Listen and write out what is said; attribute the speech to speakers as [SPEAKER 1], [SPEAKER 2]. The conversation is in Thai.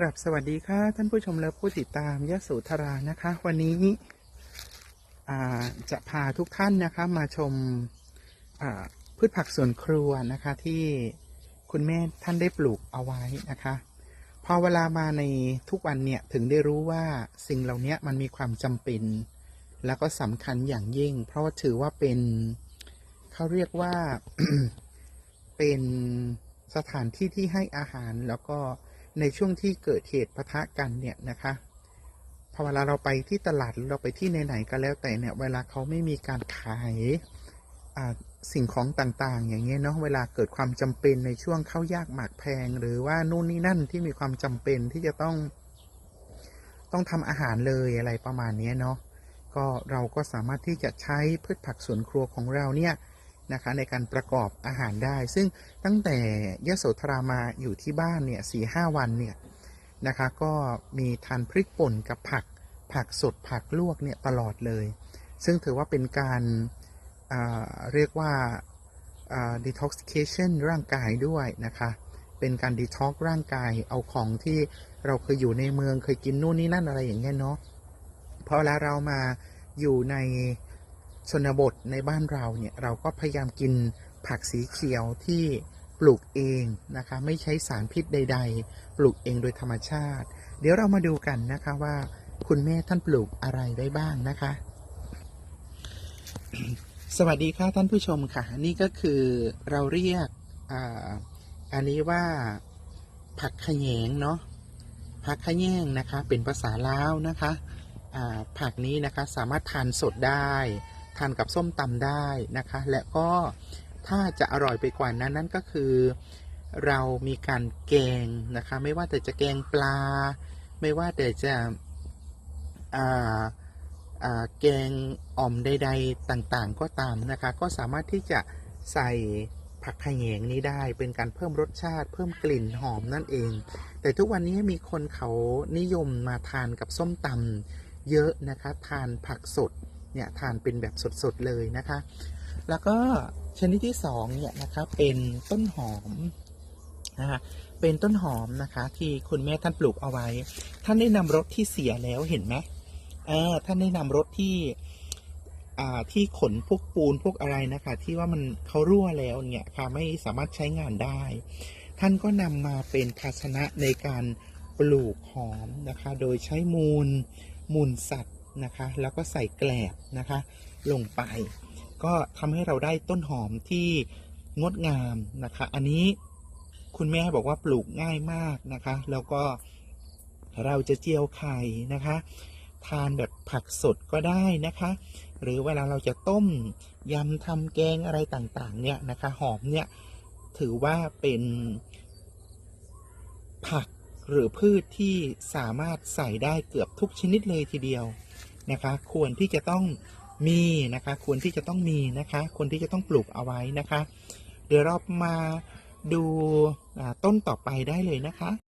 [SPEAKER 1] กราบสวัสดีค่ะ ท่านผู้ชมและผู้ติดตามยโสธรานะคะ วันนี้จะพาทุกท่านนะคะมาชมพืชผักสวนครัวนะคะที่คุณแม่ท่านได้ปลูกเอาไว้นะคะ พอเวลามาในทุกวันเนี่ยถึงได้รู้ว่าสิ่งเหล่านี้มันมีความจำเป็น แล้วก็สำคัญอย่างยิ่ง เพราะว่าถือว่าเป็นเขาเรียกว่าเป็นสถานที่ที่ให้อาหารแล้วก็ ในช่วงที่เกิดเหตุปะทะกันเนี่ยนะคะพอเวลาเราไปที่ตลาดหรือเราไปที่ไหนๆก็แล้วแต่เนี่ยเวลาเขาไม่มีการขายสิ่งของต่างๆ อย่างเงี้ยเนาะเวลาเกิดความจำเป็นในช่วงเข้ายากหมากแพง หรือว่านู่นนี่นั่นที่มีความจำเป็นที่จะต้อง ต้องทำอาหารเลยอะไรประมาณนี้เนาะก็เราก็สามารถที่จะใช้พืชผักสวนครัวของเราเนี่ย นะคะในการประกอบอาหารได้ ซึ่งตั้งแต่ยโสธรามาอยู่ที่บ้านเนี่ยสี่ห้าวันเนี่ยนะคะก็มีทานพริกป่นกับผักผักสดผักลวกเนี่ยตลอดเลย ซึ่งถือว่าเป็นการอ่าเรียกว่าอ่า detoxification ร่างกายด้วยนะคะ เป็นการ detox ร่างกายเอาของที่เราเคยอยู่ในเมืองเคยกินนู่นนี่นั่นอะไรอย่างเงี้ยเนาะพอเวลาเรามาอยู่ใน ชนบทในบ้านเราเนี่ยเราก็พยายามกินผักสีเขียวที่ปลูกเองนะคะ ไม่ใช้สารพิษใด ๆ ปลูกเองโดยธรรมชาติ เดี๋ยวเรามาดูกันนะคะว่าคุณแม่ท่านปลูกอะไรได้บ้างนะคะ สวัสดีค่ะท่านผู้ชมค่ะ นี่ก็คือเราเรียกออันนี้ว่าผักขยงเนาะผักขยงนะคะ เป็นภาษาลาวนะคะผักนี้นะคะสามารถทานสดได้ ทานกับส้มตำได้นะคะ และก็ถ้าจะอร่อยไปกว่านั้นนั่นก็คือ เรามีการแกงนะคะ ไม่ว่าแต่จะแกงปลา ไม่ว่าแต่จะแกงอ่อมใด ๆ ต่างๆ ก็ตามนะคะ ก็สามารถที่จะใส่ผักขะแยงนี้ได้เป็นการเพิ่มรสชาติ เพิ่มกลิ่นหอมนั่นเอง แต่ทุกวันนี้มีคนเขานิยมมาทานกับส้มตำเยอะนะคะ ทานผักสด เนี่ยทานเป็นแบบสดๆเลยนะคะ แล้วก็ชนิดที่สองเนี่ยนะคะเป็นต้นหอมนะคะเป็นต้นหอมนะคะที่คุณแม่ท่านปลูกเอาไว้ ท่านได้นำรถที่เสียแล้วเห็นไหมเออท่านได้นำรถที่อ่าที่ขนพวกปูนพวกอะไรนะคะ ที่ว่ามันเขารั่วแล้วเนี่ยค่ะไม่สามารถใช้งานได้ ท่านก็นำมาเป็นภาชนะในการปลูกหอมนะคะ โดยใช้มูลมูลสัตว์ นะคะ แล้วก็ใส่แกลบนะคะ ลงไป ก็ทำให้เราได้ต้นหอมที่งดงามนะคะ อันนี้คุณแม่บอกว่าปลูกง่ายมากนะคะ แล้วก็เราจะเจียวไข่นะคะ ทานแบบผักสดก็ได้นะคะ หรือเวลาเราจะต้มยำทำแกงอะไรต่างๆ เนี่ยนะคะ หอมเนี่ยถือว่าเป็นผักหรือพืชที่สามารถใส่ได้เกือบทุกชนิดเลยทีเดียว นะคะควรที่จะต้องมีนะคะควรที่จะต้องมีนะคะควรที่จะต้องปลูกเอาไว้นะคะ เดี๋ยวเรามาดูต้นต่อไปได้เลยนะคะ